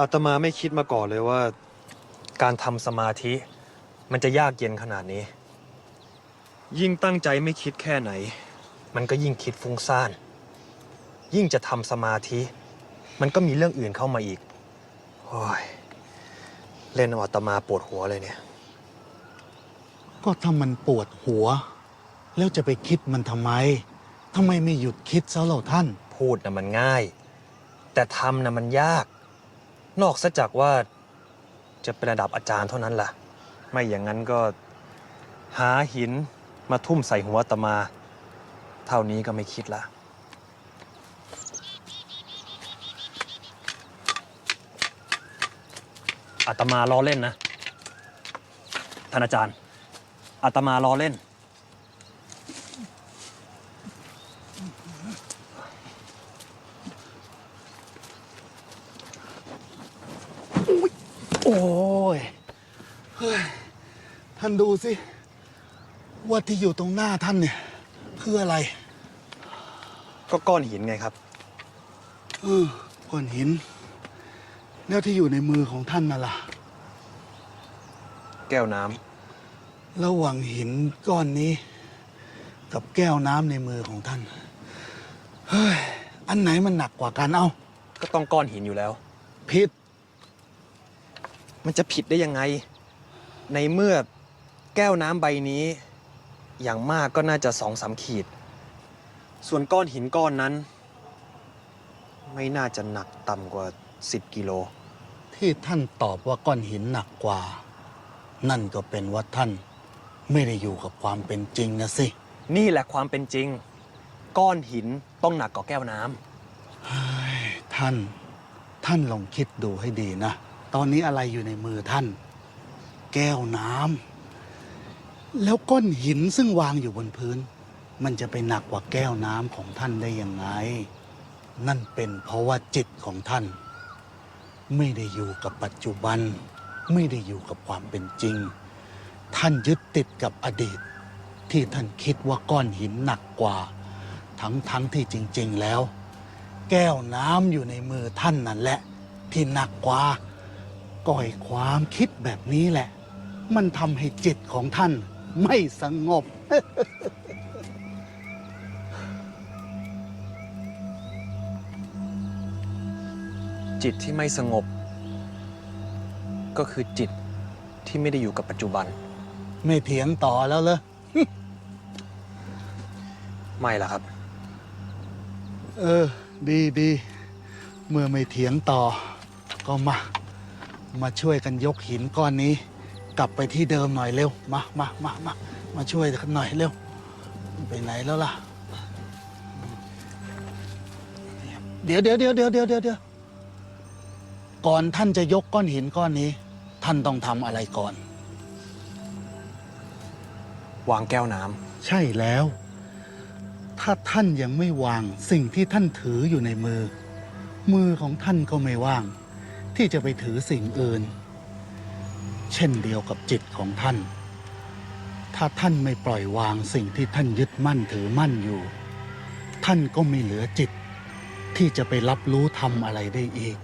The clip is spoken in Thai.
อาตมาไม่คิดมาก่อนเลยว่า การทำสมาธิ มันจะยากเย็นขนาดนี้ ยิ่งตั้งใจไม่คิดแค่ไหน มันก็ยิ่งคิดฟุ้งซ่าน ยิ่งจะทำสมาธิ มันก็มีเรื่องอื่นเข้ามาอีกโอ้ยเล่นเอาอาตมาปวดหัวเลยเนี่ย ก็ถ้ามันปวดหัว แล้วจะไปคิดมันทำไมทำไมไม่หยุดคิดซะเล่าท่าน พูดนะมันง่าย แต่ทำนะมันยาก นอกซะจากว่าจะเป็นระดับอาจารย์เท่านั้นล่ะ ไม่อย่างนั้นก็หาหินมาทุ่มใส่หัวอาตมา เท่านี้ก็ไม่คิดละอาตมาล้อเล่นนะ ท่านอาจารย์อาตมาล้อเล่น โอ้ยเฮ้ย ท่านดูสิว่าที่อยู่ตรงหน้าท่านเนี่ย คืออะไรก็ก้อนหินไงครับ เออก้อนหิน แล้วที่อยู่ในมือของท่านน่ะล่ะ แก้วน้ำระหว่างหินก้อนนี้ กับแก้วน้ำในมือของท่าน เฮ้ย อันไหนมันหนักกว่ากันเอ้าก็ต้องก้อนหินอยู่แล้ว ผิด มันจะผิดได้ยังไง ในเมื่อ แก้วน้ำใบนี้ อย่างมากก็น่าจะสองสามขีด ส่วนก้อนหินก้อนนั้น ไม่น่าจะหนักต่ำกว่า 10 กิโล ที่ท่านตอบว่าก้อนหินหนักกว่า นั่นก็เป็นว่าท่านไม่ได้อยู่กับความเป็นจริงนะสิ นี่แหละความเป็นจริง ก้อนหินต้องหนักกว่าแก้วน้ำท่าน ท่านลองคิดดูให้ดีนะ ตอนนี้อะไรอยู่ในมือท่าน แก้วน้ำ แล้วก้อนหินซึ่งวางอยู่บนพื้น มันจะไปหนักกว่าแก้วน้ำของท่านได้ยังไง นั่นเป็นเพราะว่าจิตของท่าน ไม่ได้อยู่กับปัจจุบัน ไม่ได้อยู่กับความเป็นจริง ท่านยึดติดกับอดีต ที่ท่านคิดว่าก้อนหินหนักกว่า ทั้งทั้งที่จริง ๆ แล้ว แก้วน้ำอยู่ในมือท่านนั่นแหละ ที่หนักกว่าก่อยความคิดแบบนี้แหละ มันทำให้จิตของท่าน ไม่สงบ จิตที่ไม่สงบ ก็คือจิตที่ไม่ได้อยู่กับปัจจุบัน ไม่เถียงต่อแล้วเลยไม่ล่ะครับ เออ ดีดีเมื่อไม่เถียงต่อ ก็มา มาช่วยกันยกหินก้อนนี้ กลับไปที่เดิมหน่อยเร็ว มามามามามาช่วยกันหน่อยเร็ว ไปไหนแล้วล่ะเดี๋ยวเดี๋ยวเดี๋ยวเดี๋ยวเดี๋ยวเดี๋ยวเดี๋ยวก่อนท่านจะยกก้อนหินก้อนนี้ ท่านต้องทำอะไรก่อน วางแก้วน้ำใช่แล้ว ถ้าท่านยังไม่วางสิ่งที่ท่านถืออยู่ในมือ มือของท่านก็ไม่ว่าง ที่จะไปถือสิ่งอื่น เช่นเดียวกับจิตของท่าน ถ้าท่านไม่ปล่อยวางสิ่งที่ท่านยึดมั่นถือมั่นอยู่ ท่านก็ไม่เหลือจิต ที่จะไปรับรู้ทำอะไรได้อีก